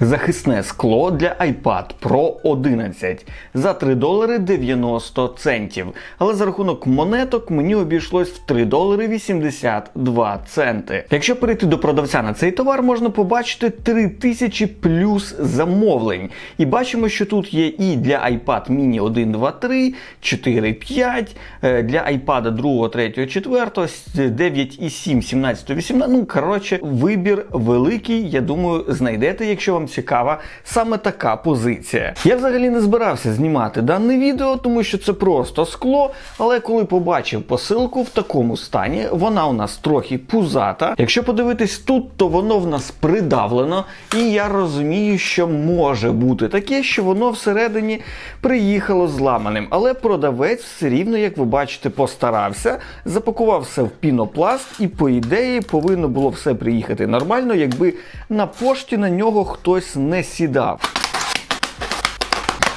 Захисне скло для iPad Pro 11 за 3 долари 90 центів. Але за рахунок монеток мені обійшлось в 3 долари 82 центи. Якщо перейти до продавця на цей товар, можна побачити 3000 плюс замовлень. І бачимо, що тут є і для iPad mini 1, 2, 3, 4, 5, е, для iPad 2, 3, 4, 9 і 7, 17, 18. Ну, коротше, вибір великий. Я думаю, знайдете, якщо вам цікава саме така позиція. Я взагалі не збирався знімати дане відео, тому що це просто скло. Але коли побачив посилку в такому стані, вона у нас трохи пузата. Якщо подивитись тут, то воно в нас придавлено, і я розумію, що може бути таке, що воно всередині приїхало зламаним. Але продавець все рівно, як ви бачите, постарався, запакував все в пінопласт, і по ідеї повинно було все приїхати нормально, якби на пошті на нього хтось не сідав.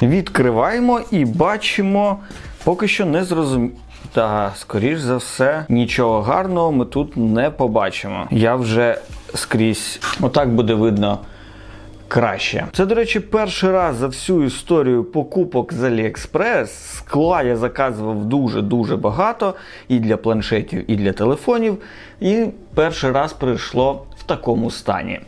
Відкриваємо і бачимо, поки що не зрозуміло. Та, скоріш за все, нічого гарного ми тут не побачимо. Я вже скрізь отак буде видно краще. Це, до речі, перший раз за всю історію покупок з AliExpress. Скла я заказував дуже-дуже багато і для планшетів, і для телефонів. І перший раз прийшло в такому стані.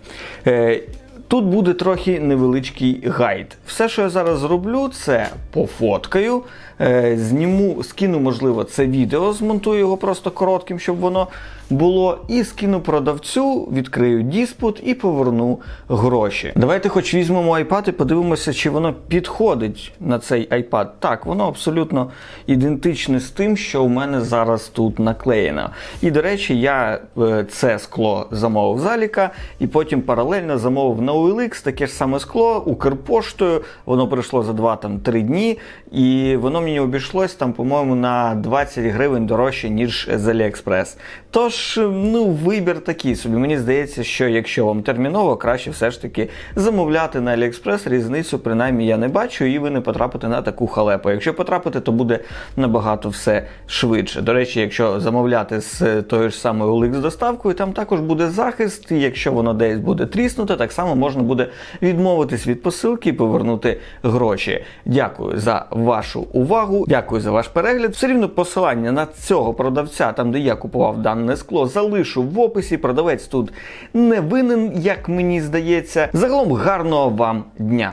Е, Тут буде трохи невеличкий гайд. Все, що я зараз зроблю, це пофоткаю, е, зніму, скину, можливо, це відео, змонтую його просто коротким, щоб воно було, і скину продавцю, відкрию диспут і поверну гроші. Давайте хоч візьмемо iPad і подивимося, чи воно підходить на цей iPad. Так, воно абсолютно ідентичне з тим, що у мене зараз тут наклеєно. І, до речі, я е, це скло замовив з Аліка, і потім паралельно замовив на OLX таке ж саме скло Укрпоштою. Воно прийшло за 2-3 дні, і воно мені обійшлось там, по-моєму, на 20 гривень дорожче, ніж з AliExpress. Тож, ну, вибір такий собі. Мені здається, що якщо вам терміново, краще все ж таки замовляти на AliExpress. Різницю, принаймні, я не бачу, і ви не потрапите на таку халепу. Якщо потрапите, то буде набагато все швидше. До речі, якщо замовляти з тої ж самої OLX доставкою, там також буде захист. І якщо воно десь буде тріснути, так само можна буде відмовитись від посилки і повернути гроші. Дякую за вашу увагу. Дякую за ваш перегляд. Все рівно посилання на цього продавця, там де я купував дане скло, залишу в описі. Продавець тут не винен, як мені здається. Загалом гарного вам дня.